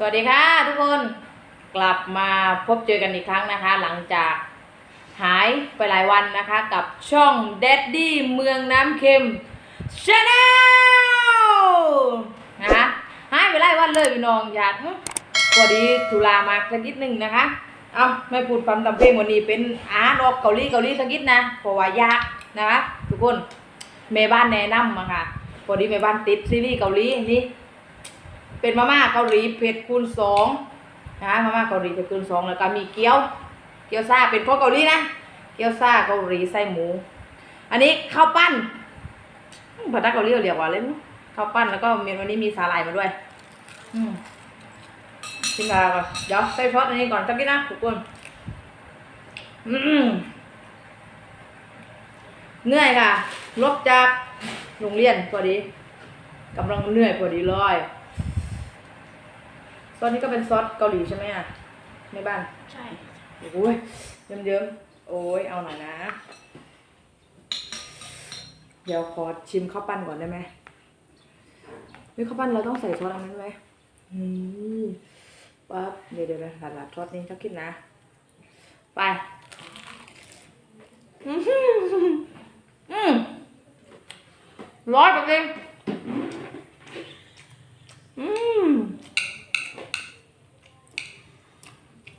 สวัสดีค่ะทุกคนกลับมาพบเจอกันอีกครั้งนะคะ หลังจากหายไปหลายวันนะคะกับช่อง Daddy เมืองน้ำเค็ม Channel นะคะหายไปหลายวันเลยพี่น้องอยากพอดีธุลามาสักนิดหนึ่งนะคะเอาไม่พูดความตำเพลงวันนี้เป็นอาหารออกเกาหลีเกาหลีสักนิดนะเพราะว่ายากนะคะทุกคนแม่บ้านแนะนำมาค่ะพอดีแม่บ้านติดซีรีส์เกาหลีนี่ เป็นมาม่าเกาหลีเผ็ดคูณสองนะมาม่าเกาหลีเผ็ดคูณสองแล้วก็มีเกี๊ยว เกี๊ยวซาเป็นพวกเกาหลีนะเกี๊ยวซาเกาหลีไส้หมู อันนี้ข้าวปั้นอืมภาษาเกาหลีเรียกว่าอะไรไม่รู้ข้าวปั้นแล้วก็เมนูนี้มีสาหร่ายมาด้วยอืมกินมาก่อนเดี๋ยวใส่ซอสอันนี้ก่อนสักนิดนะทุกคนอืมเหนื่อยค่ะ ลบจากโรงเรียนพอดีกำลังเหนื่อยพอดีเลย ซอสนี้ก็เป็นซอสเกาหลีใช่ไหมอะในบ้านใช่โอ้ยเยิ้มๆโอ้ยเอาหน่อยนะ เดี๋ยวขอชิมข้าวปั้นก่อนได้ไหมเฮ้ยข้าวปั้นเราต้องใส่ซอสอันนั้นไหมอืมปั๊บเดี๋ยวเดี๋ยวนะหลัดๆซอสนี้สักคิดนะ ไปอืมอืมร้อยเปอร์เซ็นต์อืม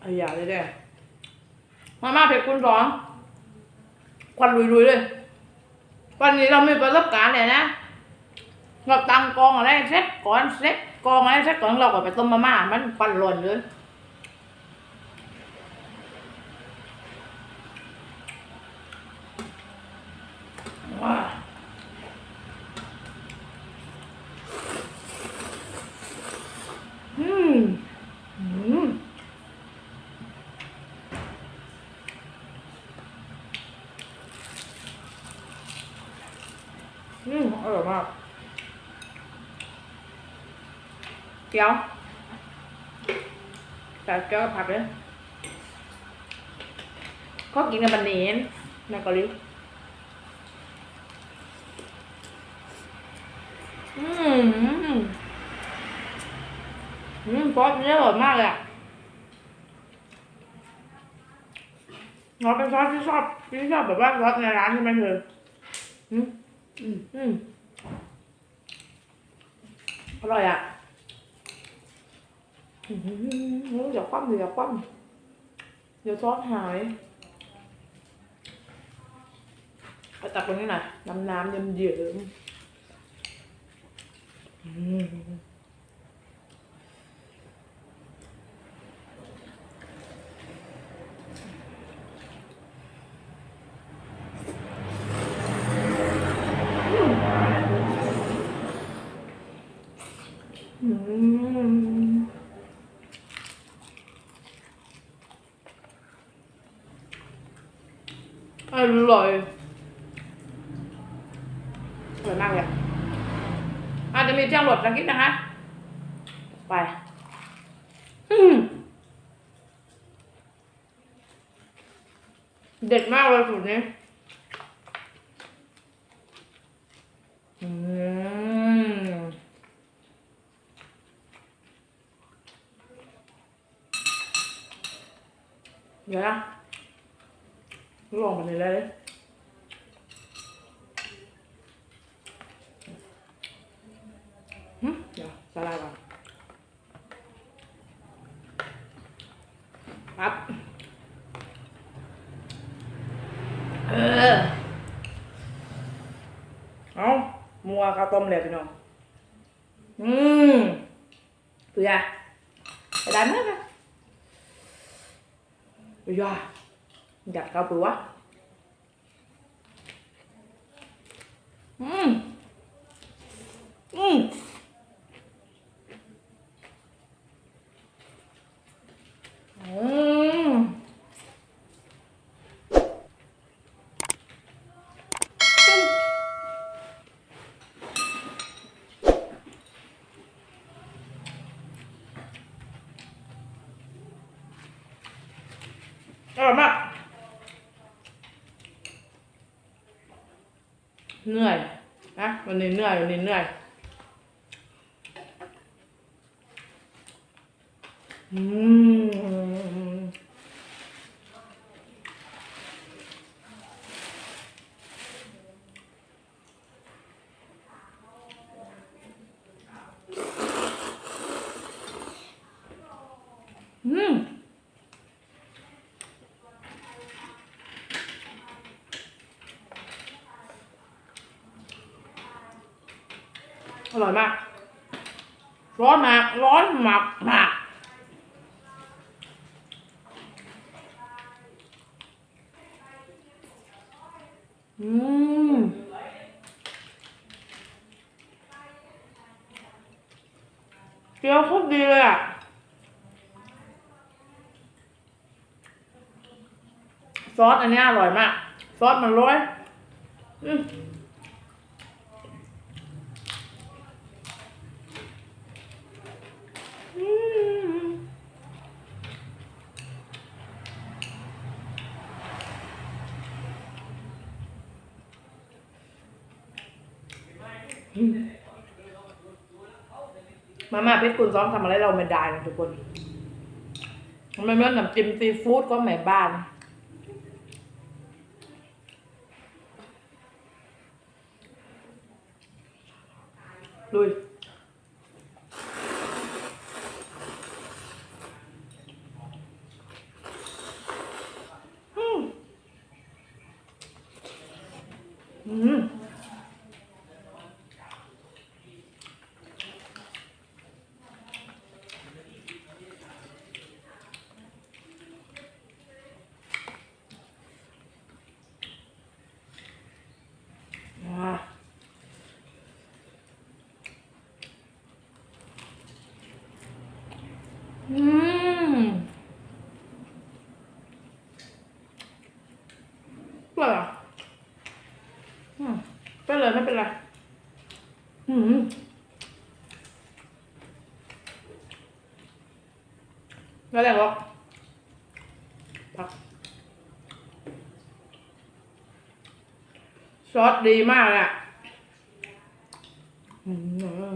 อายาเลยเด้มาม่าเผ็ดคุณสองควันลุยๆเลย วันนี้เราไม่ประสบการณ์เลยนะเราตังกองอะไรเซ็ตก่อนเซ็ตกองอะไรเซ็ตก่อนเราก็ไปต้มมาม่ามันควันหล่นเลยว้าอืมอืม อืมอร่อยมาก เกี๊ยวใส่เกี๊ยวกับผักเลยก็กินกับบันเนนในเกาหลีอืมอืมซอสนี้อร่อยมากเลยอะเราเป็นซอสที่ชอบที่ชอบแบบว่าซอสในร้านใช่ไหมเธออืมอืมอืมอร่อยอะ อืมเดี๋ยวคว่ำเดี๋ยวคว่ำเดี๋ยวซอสหายเอาตักตรงนี้หน่อยน้ำน้ำเยิ้มเยิ้มๆอืมอืมอ ร่อยอร่อยมากเลยอะอาจจะมีเจ้าหลดสักนิดนะคะ ไปเด็ดมากเลยสูตรนี้เดี๋ยวนะ นเลยเลยเดี๋ยวสลายก่อนปั๊บเออเอามัวข้าวต้มเลยพี่น้องอืมเปื่อไปดันมากเลย Ui da, giặt cao bự quá. Ừm. Ừm. Ừm. Ờ, อ ร่อยมาก เหนื่อยนะวันนี้เหนื่อยวันนี้เหนื่อยอืมอืม อร่อยมาก ร้อนมาก ร้อนมากมากอืมเกี๊ยวโคตรดีเลยอะซอสอันนี้อร่อยมาก ซอสมันร้อยอืมอืม มาม่าเพชรคุณซ้อมทำอะไรเราไม่ได้นะทุกคนมันเหมือนน้ำจิ้มซีฟู้ดก็แม่บ้านลุย อืมอืมอ่า อืมอร่อยอะ ก็เลยไม่เป็นไร อืมแล้วแหละวะพักซอสดีมากอะอืม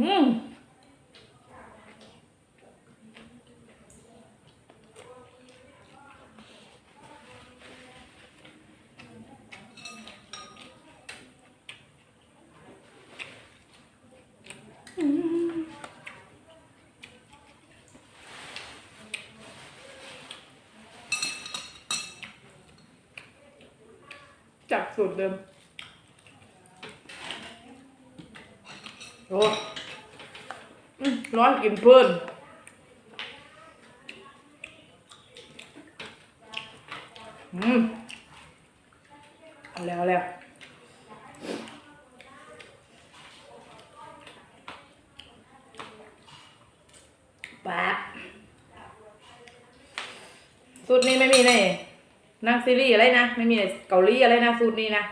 อืมจากสูตรเดิมโอ้ ร้อนกินเพื่อนอืมเอาแล้วแล้วปั๊บสูตรนี้ไม่มีในหนังซีรีส์อะไรนะ ไม่มีในเกาหลีอะไรนะ สูตรนี้นะ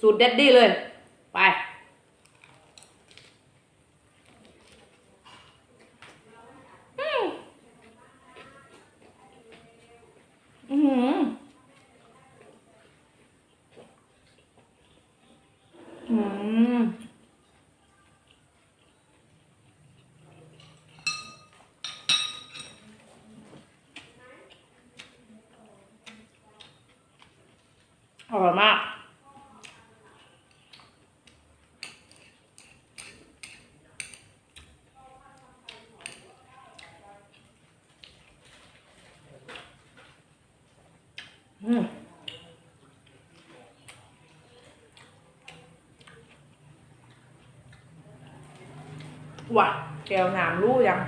สูตรเด็ดดี้เลย ไป อือหืออืม อร่อยมากอืมว่ะแก้วน้ำรู้ยัง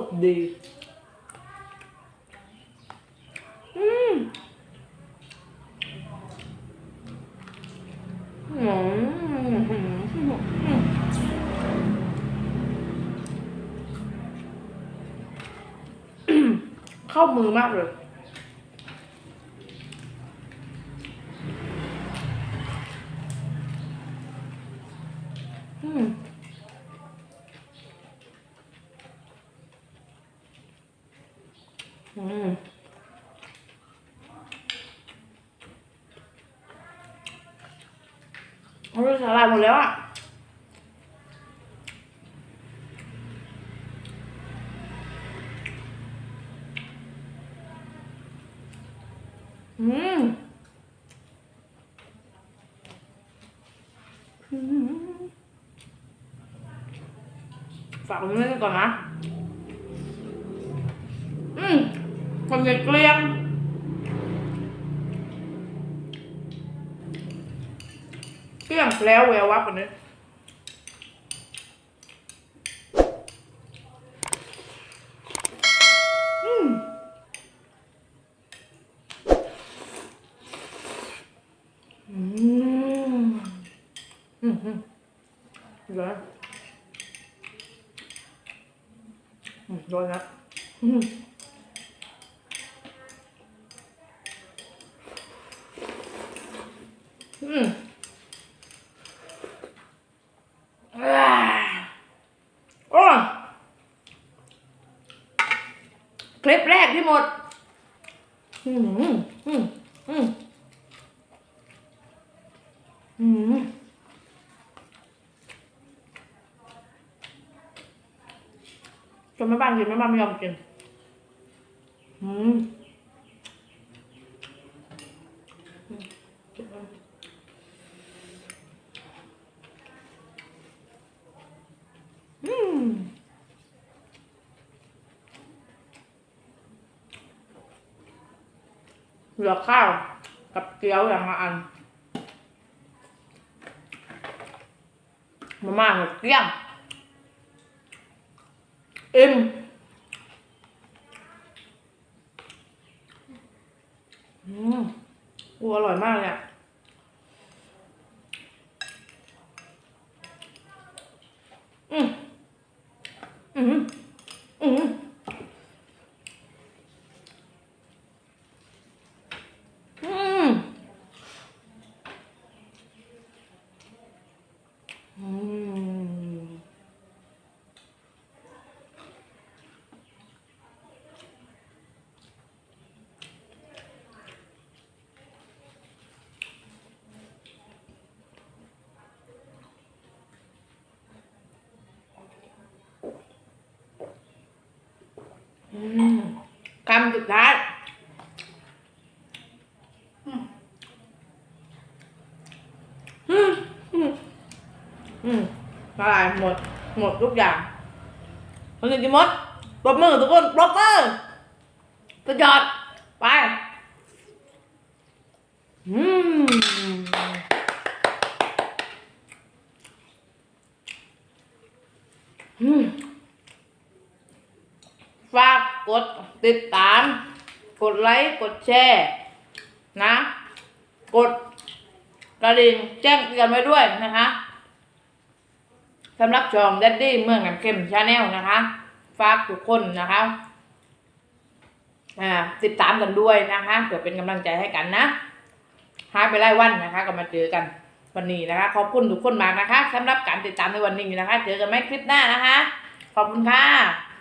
ตรดี อืมอืมเข้ามือมากเลย อืม อืมเขายหมดแล้วอะอืมฝากมันไว้ก่อนนะ อืมมันเกลี้ยง เกลี้ยงแล้วแวววับอันนี้ร้อนร้อนนะอืม อืมอ่าโอ้ ที่หมดอืมอืมอืมอืมอืมจนแม่บ้านกินแม่บ้านไม่ยอมกิน อืม อืม เหลือข้าว กับเกี๊ยวอย่างละอันมาม่าหมดเกลี้ยงอิ่มอืมอูอร่อยมากเนี่ยอะ อืมอืมอืมอืมอืมอืม คำสุดท้ายอืมอืมอืมละลายหมด หมดทุกอย่างคนอื่นกิมดปรบมือทุกคนปรบมือสุดยอด ไป อืมอืม กดติดตาม กดไลค์กดแชร์นะ กดกระดิ่งแจ้งเตือนไว้ด้วยนะคะสำหรับช่องดัดดี้เมืองน้ำเข้มชาแนลนะคะ ฝากทุกคนนะคะอ่าติดตามกันด้วยนะคะเพื่อเป็นกำลังใจให้กันนะหายไปไล่วันนะคะ ก็มาเจอกันวันนี้นะคะ ขอบคุณทุกคนมากนะคะสำหรับการติดตามในวันนี้นะคะ เจอกันไหมคลิปหน้านะคะ ขอบคุณค่ะ